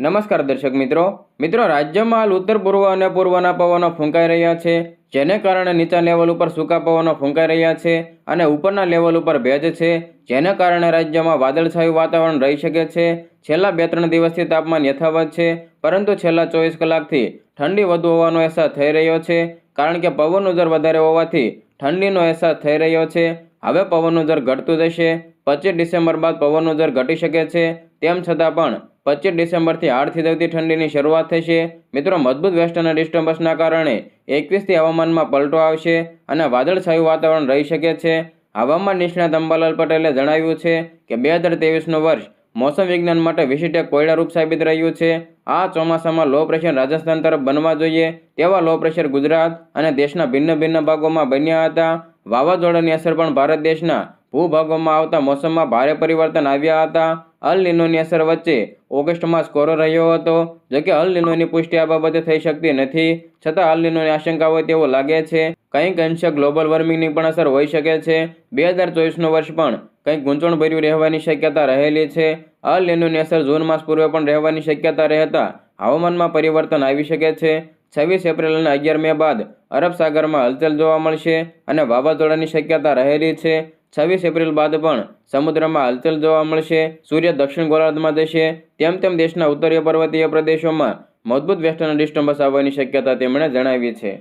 નમસ્કાર દર્શક મિત્રો. મિત્રો, રાજ્યમાં હાલ ઉત્તર પૂર્વ અને પૂર્વના પવનો ફૂંકાઈ રહ્યા છે, જેને કારણે નીચા લેવલ ઉપર સૂકા પવનો ફૂંકાઈ રહ્યા છે અને ઉપરના લેવલ ઉપર ભેજ છે, જેને કારણે રાજ્યમાં વાદળછાયું વાતાવરણ રહી શકે છે. છેલ્લા બે ત્રણ દિવસથી તાપમાન યથાવત છે, પરંતુ છેલ્લા ચોવીસ કલાકથી ઠંડી વધુ હોવાનો અહેસાસ થઈ રહ્યો છે, કારણ કે પવનનું દર વધારે હોવાથી ઠંડીનો અહેસાસ થઈ રહ્યો છે. હવે પવનનું દર ઘટતું જશે, પચીસ ડિસેમ્બર બાદ પવનનું દર ઘટી શકે છે, તેમ છતાં પણ પચીસ ડિસેમ્બરથી હાડ દવતી ઠંડીની શરૂઆત થશે. મિત્રો, મજબૂત વેસ્ટર્ન ડિસ્ટર્બન્સના કારણે એકવીસથી હવામાનમાં પલટો આવશે અને વાદળછાયું વાતાવરણ રહી શકે છે. હવામાન નિષ્ણાત અંબાલાલ પટેલે જણાવ્યું છે કે બે હજાર ત્રેવીસનું વર્ષ મોસમ વિજ્ઞાન માટે વિશિષ્ટ કોયડારૂપ સાબિત રહ્યું છે. આ ચોમાસામાં લો પ્રેશર રાજસ્થાન તરફ બનવા જોઈએ તેવા લો પ્રેશર ગુજરાત અને દેશના ભિન્ન ભિન્ન ભાગોમાં બન્યા હતા. વાવાઝોડાની અસર પણ ભારત દેશના ભૂભાગોમાં આવતા મોસમમાં ભારે પરિવર્તન આવ્યા હતા. અલ નિનોની અસર વચ્ચે ઓગસ્ટમાં સ્કોરો રહ્યો હતો. જોકે અલ નિનોની પુષ્ટિ આ બાબતે થઈ શકતી નથી. છતાં અલ નિનોની આશંકા હોય તેવું લાગે છે. કંઈક અંશે ગ્લોબલ વોર્મિંગની પણ અસર હોઈ શકે છે. બે હજાર ચોવીસનું વર્ષ પણ કંઈક ગૂંચવણભર્યું રહેવાની શક્યતા રહેલી છે. અલ નિનોની અસર જૂન માસ પૂર્વે પણ રહેવાની શક્યતા રહેતા હવામાનમાં પરિવર્તન આવી શકે છે. છવ્વીસ એપ્રિલ અને અગિયાર મે બાદ અરબ સાગરમાં હલચલ જોવા મળશે અને વાવાઝોડાની શક્યતા રહેલી છે. છવ્વીસ એપ્રિલ બાદ પણ સમુદ્રમાં હલચલ જોવા મળશે. સૂર્ય દક્ષિણ ગોળાર્ધમાં જશે તેમ તેમ દેશના ઉત્તરીય પર્વતીય પ્રદેશોમાં મજબૂત વેસ્ટર્ન ડિસ્ટર્બન્સ આવવાની શક્યતા તેમણે જણાવી છે.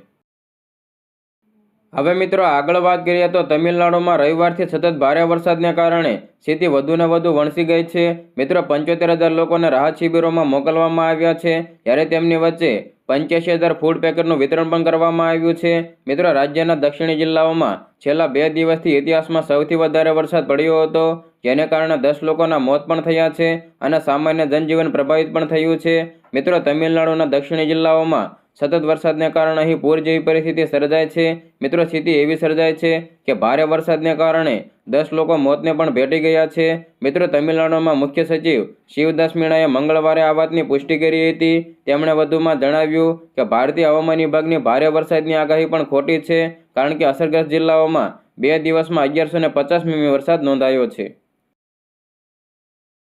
હવે મિત્રો આગળ વાત કરીએ તો તમિલનાડુમાં રવિવારથી સતત ભારે વરસાદને કારણે સ્થિતિ વધુને વધુ વણસી ગઈ છે. મિત્રો પંચોતેર હજાર લોકોને રાહત શિબિરોમાં મોકલવામાં આવ્યા છે. ત્યારે તેમની વચ્ચે પંચ્યાસી હજાર ફૂડ પેકેટનું વિતરણ પણ કરવામાં આવ્યું છે. મિત્રો, રાજ્યના દક્ષિણી જિલ્લાઓમાં છેલ્લા બે દિવસથી ઇતિહાસમાં સૌથી વધારે વરસાદ પડ્યો હતો, જેને કારણે દસ લોકોના મોત પણ થયા છે અને સામાન્ય જનજીવન પ્રભાવિત પણ થયું છે. મિત્રો, તમિલનાડુના દક્ષિણી જિલ્લાઓમાં સતત વરસાદને કારણે અહીં પૂર જેવી પરિસ્થિતિ સર્જાય છે. મિત્રો, સ્થિતિ એવી સર્જાય છે કે ભારે વરસાદને કારણે દસ લોકો મોતને પણ ભેટી ગયા છે. મિત્રો, તમિલનાડુમાં મુખ્ય સચિવ શિવદાસ મીણાએ મંગળવારે આ વાતની પુષ્ટિ કરી હતી. તેમણે વધુમાં જણાવ્યું કે, ભારતીય હવામાન વિભાગની ભારે વરસાદની આગાહી પણ ખોટી છે, કારણ કે અસરગ્રસ્ત જિલ્લાઓમાં બે દિવસમાં અગિયારસો પચાસ મીમી વરસાદ નોંધાયો છે.